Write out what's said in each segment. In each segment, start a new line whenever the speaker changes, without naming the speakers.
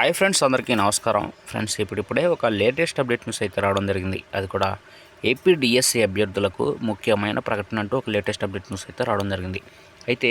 Hi friends అందరికీ నమస్కారం. Friends ఇప్పుడిప్పుడే ఒక లేటెస్ట్ అప్డేట్ న్యూస్ అయితే రావడం జరిగింది. అది కూడా ఏపీ డిఎస్సి అభ్యర్థులకు ముఖ్యమైన ప్రకటన అంటూ ఒక లేటెస్ట్ అప్డేట్ న్యూస్ అయితే రావడం జరిగింది. అయితే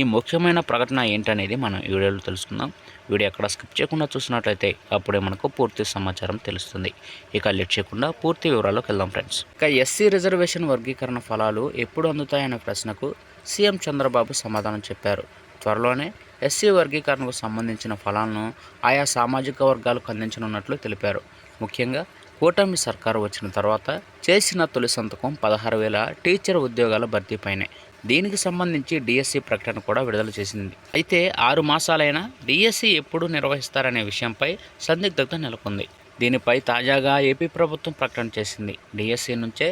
ఈ ముఖ్యమైన ప్రకటన ఏంటనేది మనం ఈ వీడియోలో తెలుసుకుందాం. వీడియో ఎక్కడ స్కిప్ చేయకుండా చూసినట్లయితే అప్పుడే మనకు పూర్తి సమాచారం తెలుస్తుంది. ఇక లెట్ చేయకుండా పూర్తి వివరాల్లోకి వెళ్దాం ఫ్రెండ్స్. ఇక ఎస్సీ రిజర్వేషన్ వర్గీకరణ ఫలాలు ఎప్పుడు అందుతాయనే ప్రశ్నకు సీఎం చంద్రబాబు సమాధానం చెప్పారు. త్వరలోనే ఎస్సీ వర్గీకరణకు సంబంధించిన ఫలాలను ఆయా సామాజిక వర్గాలకు అందించనున్నట్లు తెలిపారు. ముఖ్యంగా కూటమి సర్కారు వచ్చిన తర్వాత చేసిన తొలి సంతకం పదహారు వేల టీచర్ ఉద్యోగాల భర్తీపైనే దీనికి సంబంధించి డిఎస్సి ప్రకటన కూడా విడుదల చేసింది. అయితే ఆరు మాసాలైనా డిఎస్సి ఎప్పుడు నిర్వహిస్తారనే విషయంపై సందిగ్ధత నెలకొంది. దీనిపై తాజాగా ఏపీ ప్రభుత్వం ప్రకటన చేసింది. డిఎస్సి నుంచే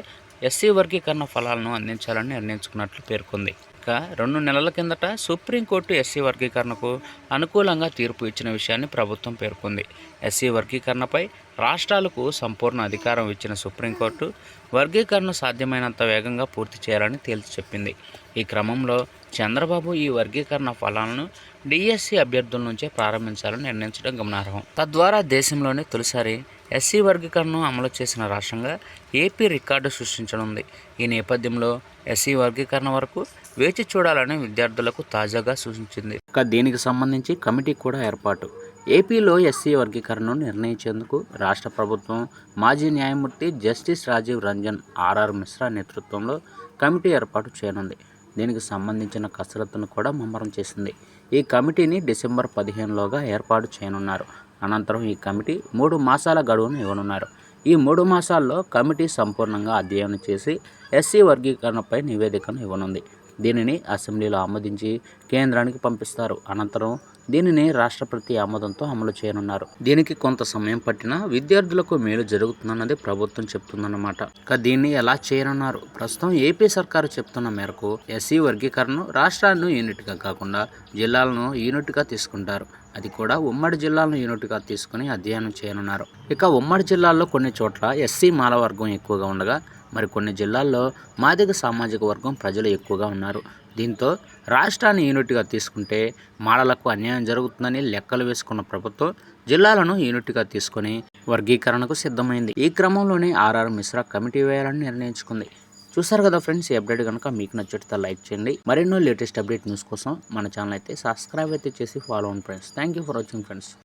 ఎస్సీ వర్గీకరణ ఫలాలను అందించాలని నిర్ణయించుకున్నట్లు పేర్కొంది. ఇక రెండు నెలల కిందట సుప్రీంకోర్టు ఎస్సీ వర్గీకరణకు అనుకూలంగా తీర్పు ఇచ్చిన విషయాన్ని ప్రభుత్వం పేర్కొంది. ఎస్సీ వర్గీకరణపై రాష్ట్రాలకు సంపూర్ణ అధికారం ఇచ్చిన సుప్రీంకోర్టు వర్గీకరణ సాధ్యమైనంత వేగంగా పూర్తి చేయాలని తేల్చి చెప్పింది. ఈ క్రమంలో చంద్రబాబు ఈ వర్గీకరణ ఫలాలను డిఎస్సి అభ్యర్థుల నుంచే ప్రారంభించాలని నిర్ణయించడం గమనార్హం. తద్వారా దేశంలోనే తొలిసారి ఎస్సీ వర్గీకరణను అమలు చేసిన రాష్ట్రంగా ఏపీ రికార్డు సృష్టించనుంది. ఈ నేపథ్యంలో ఎస్సీ వర్గీకరణ వరకు వేచి చూడాలని విద్యార్థులకు తాజాగా సూచించింది. ఇక దీనికి సంబంధించి కమిటీ కూడా ఏర్పాటు. ఏపీలో ఎస్సీ వర్గీకరణను నిర్ణయించేందుకు రాష్ట్ర ప్రభుత్వం మాజీ న్యాయమూర్తి justice Rajiv Ranjan R R Mishra నేతృత్వంలో కమిటీ ఏర్పాటు చేయనుంది. దీనికి సంబంధించిన కసరత్తును కూడా ముమ్మరం చేసింది. ఈ కమిటీని డిసెంబర్ పదిహేనులోగా ఏర్పాటు చేయనున్నారు. అనంతరం ఈ కమిటీ మూడు మాసాల గడువును ఇవ్వనున్నారు. ఈ మూడు మాసాల్లో కమిటీ సంపూర్ణంగా అధ్యయనం చేసి ఎస్సీ వర్గీకరణపై నివేదికను ఇవ్వనుంది. దీనిని అసెంబ్లీలో ఆమోదించి కేంద్రానికి పంపిస్తారు. అనంతరం దీనిని రాష్ట్రపతి ఆమోదంతో అమలు చేయనున్నారు. దీనికి కొంత సమయం పట్టినా విద్యార్థులకు మేలు జరుగుతుందన్నది ప్రభుత్వం చెప్తుందన్నమాట. ఇక దీన్ని ఎలా చేయనున్నారు? ప్రస్తుతం ఏపీ సర్కారు చెప్తున్న మేరకు ఎస్సీ వర్గీకరణను రాష్ట్రాలను యూనిట్గా కాకుండా జిల్లాలను యూనిట్గా తీసుకుంటారు. అది కూడా ఉమ్మడి జిల్లాలను యూనిట్గా తీసుకుని అధ్యయనం చేయనున్నారు. ఇక ఉమ్మడి జిల్లాల్లో కొన్ని చోట్ల ఎస్సీ మాల వర్గం ఎక్కువగా ఉండగా మరి కొన్ని జిల్లాల్లో మాదిగ సామాజిక వర్గం ప్రజలు ఎక్కువగా ఉన్నారు. దీంతో రాష్ట్రాన్ని యూనిట్గా తీసుకుంటే మాడలకు అన్యాయం జరుగుతుందని లెక్కలు వేసుకున్న ప్రభుత్వం జిల్లాలను యూనిట్గా తీసుకొని వర్గీకరణకు సిద్ధమైంది. ఈ క్రమంలోనే ఆర్ఆర్ మిశ్రా కమిటీ వేయాలని నిర్ణయించుకుంది. చూసారు కదా ఫ్రెండ్స్ ఈ అప్డేట్ కనుక మీకు నచ్చితే లైక్ చేయండి. మరెన్నో లేటెస్ట్ అప్డేట్ న్యూస్ కోసం మన ఛానల్ అయితే సబ్స్క్రైబ్ అయితే చేసి ఫాలో అవ్వండి friends. Thank you for watching friends.